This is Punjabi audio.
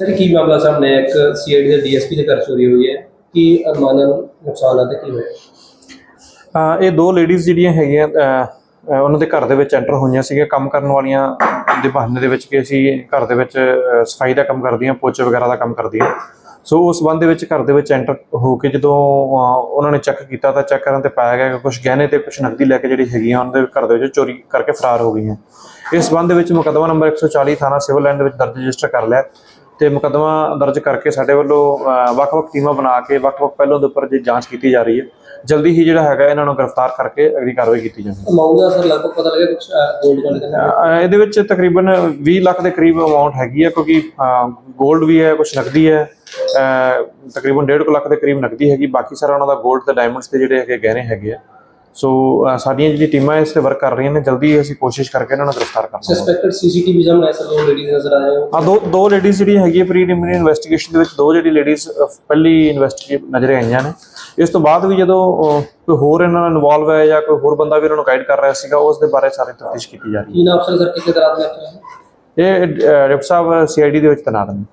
ਸਰ ਕੀ ਮਾਮਲਾ ਸਾਹਮਣੇ ਆਇਆ? ਇੱਕ ਸੀਆਈਡੀ ਦੇ ਡੀਐਸਪੀ ਦੇ ਘਰ ਚੋਰੀ ਹੋਈ ਹੈ। ਕੀ ਅਰਮਾਨਨ ਨੁਕਸਾਨ ਆ ਤੇ ਕੀ ਹੋਇਆ? ਅਹ ਇਹ ਦੋ ਲੇਡੀਜ਼ ਜਿਹੜੀਆਂ ਹੈਗੀਆਂ ਅਹ, ਅਹ ਉਹਨਾਂ ਦੇ ਘਰ ਦੇ ਵਿੱਚ ਐਂਟਰ ਹੋਈਆਂ ਸੀਗੀਆਂ। ਕੰਮ ਕਰਨ ਵਾਲੀਆਂ ਦੇ ਬਹਾਨੇ ਦੇ ਵਿੱਚ ਕਿ ਅਸੀਂ ਘਰ ਦੇ ਵਿੱਚ ਅਹ, ਸਫ਼ਾਈ ਦਾ ਕੰਮ ਕਰਦੀਆਂ ਪੋਚੇ ਵਗੈਰਾ ਦਾ ਕੰਮ ਕਰਦੀਆਂ। ਸੋ ਉਸ ਸੰਬੰਧ ਦੇ ਵਿੱਚ ਘਰ ਦੇ ਵਿੱਚ ਐਂਟਰ ਹੋ ਕੇ ਜਦੋਂ ਅਹ, ਉਹਨਾਂ ਨੇ ਚੈੱਕ ਕੀਤਾ ਤਾਂ ਚੈੱਕ ਕਰਨ ਤੇ ਪਾਇਆ ਗਿਆ ਕਿ ਕੁਝ ਗਹਿਣੇ ਤੇ ਕੁਝ ਨਕਦੀ ਲੈ ਕੇ ਜਿਹੜੀ ਹੈਗੀਆਂ ਉਹਨਾਂ ਦੇ ਘਰ ਦੇ ਵਿੱਚ ਚੋਰੀ ਕਰਕੇ ਫਰਾਰ ਹੋ ਗਈਆਂ। ਇਸ ਸੰਬੰਧ ਦੇ ਵਿੱਚ ਮੁਕੱਦਮਾ ਨੰਬਰ 140 ਥਾਣਾ ਸਿਵਲ ਲਾਈਨ ਦੇ ਵਿੱਚ ਦਰਜ ਰਜਿਸਟਰ ਕਰ ਲਿਆ। ਤੇ ਮੁਕੱਦਮਾ ਦਰਜ ਕਰਕੇ ਸਾਡੇ ਵੱਲੋਂ ਵੱਖ-ਵੱਖ ਟੀਮਾਂ ਬਣਾ ਕੇ ਵੱਖ-ਵੱਖ ਪਹਿਲੋਂ ਦੇ ਉੱਪਰ ਜੇ ਜਾਂਚ ਕੀਤੀ ਜਾ ਰਹੀ ਹੈ ਜਲਦੀ ਹੀ ਜਿਹੜਾ ਹੈਗਾ ਇਹਨਾਂ ਨੂੰ ਗ੍ਰਿਫਤਾਰ ਕਰਕੇ ਅਗਲੀ ਕਾਰਵਾਈ ਕੀਤੀ ਜਾਵੇਗੀ ਅਮਾਉਂਟ ਦਾ ਸਰ ਲਗਭਗ ਪਤਾ ਲੱਗਿਆ ਕੁਝ ਗੋਲਡ ਵਾਲੇ ਦਾ। ਇਹਦੇ ਵਿੱਚ ਤਕਰੀਬਨ 20 ਲੱਖ ਦੇ ਕਰੀਬ ਅਮਾਉਂਟ ਹੈਗੀ ਹੈ ਕਿਉਂਕਿ 골ਡ ਵੀ ਹੈ ਕੁਝ ਨਕਦੀ ਹੈ ਤਕਰੀਬਨ 1.5 ਲੱਖ ਦੇ ਕਰੀਬ ਨਕਦੀ ਹੈਗੀ ਬਾਕੀ ਸਾਰਾ ਉਹਨਾਂ ਦਾ 골ਡ ਤੇ ਡਾਇਮੰਡਸ ਤੇ ਜਿਹੜੇ ਹੈਗੇ ਗਹਿਣੇ ਹੈਗੇ ਆ। ਸੋ ਸਾਡੀਆਂ ਜਿਹੜੀ ਟੀਮਾਂ ਇਸ ਤੇ ਵਰਕ ਕਰ ਰਹੀਆਂ ਨੇ ਜਲਦੀ ਹੀ ਅਸੀਂ ਕੋਸ਼ਿਸ਼ ਕਰਕੇ ਇਹਨਾਂ ਨੂੰ ਗ੍ਰਿਫਤਾਰ ਕਰਾਂਗੇ ਸਸਪੈਕਟਡ ਸੀਸੀਟੀਵੀ ਸਾਹਮਣੇ ਆਇਆ ਸਰ ਦੋ ਲੇਡੀਜ਼ ਨਜ਼ਰ ਆ ਰਹੀਆਂ ਆ ਦੋ ਦੋ ਲੇਡੀਜ਼ ਜਿਹੜੀ ਹੈਗੀ ਹੈ ਪ੍ਰੀਲਿਮਿਨਰੀ ਇਨਵੈਸਟੀਗੇਸ਼ਨ ਦੇ ਵਿੱਚ ਦੋ ਜਿਹੜੀ ਲੇਡੀਜ਼ ਪਹਿਲੀ ਇਨਵੈਸਟੀਗੇਟ ਨਜ਼ਰ ਆਈਆਂ ਨੇ। ਇਸ ਤੋਂ ਬਾਅਦ ਵੀ ਜਦੋਂ ਕੋਈ ਹੋਰ ਇਹਨਾਂ ਨਾਲ ਇਨਵੋਲਵ ਹੈ ਜਾਂ ਕੋਈ ਹੋਰ ਬੰਦਾ ਵੀ ਇਹਨਾਂ ਨੂੰ ਗਾਈਡ ਕਰ ਰਿਹਾ ਸੀਗਾ ਉਸ ਦੇ ਬਾਰੇ ਸਾਰੀ ਤਫਤੀਸ਼ ਕੀਤੀ ਜਾ ਰਹੀ ਕੀ ਨਾਮ ਸਰ ਸਰ ਕਿੱਥੇ ਦਰਾਤ ਲੈ ਕੇ ਆਏ ਹੈ? ਇਹ ਡਿਪਟੀ ਸਾਹਿਬ ਸੀਆਈਡੀ ਦੇ ਵਿੱਚ ਤੈਨਾਤ ਨੇ।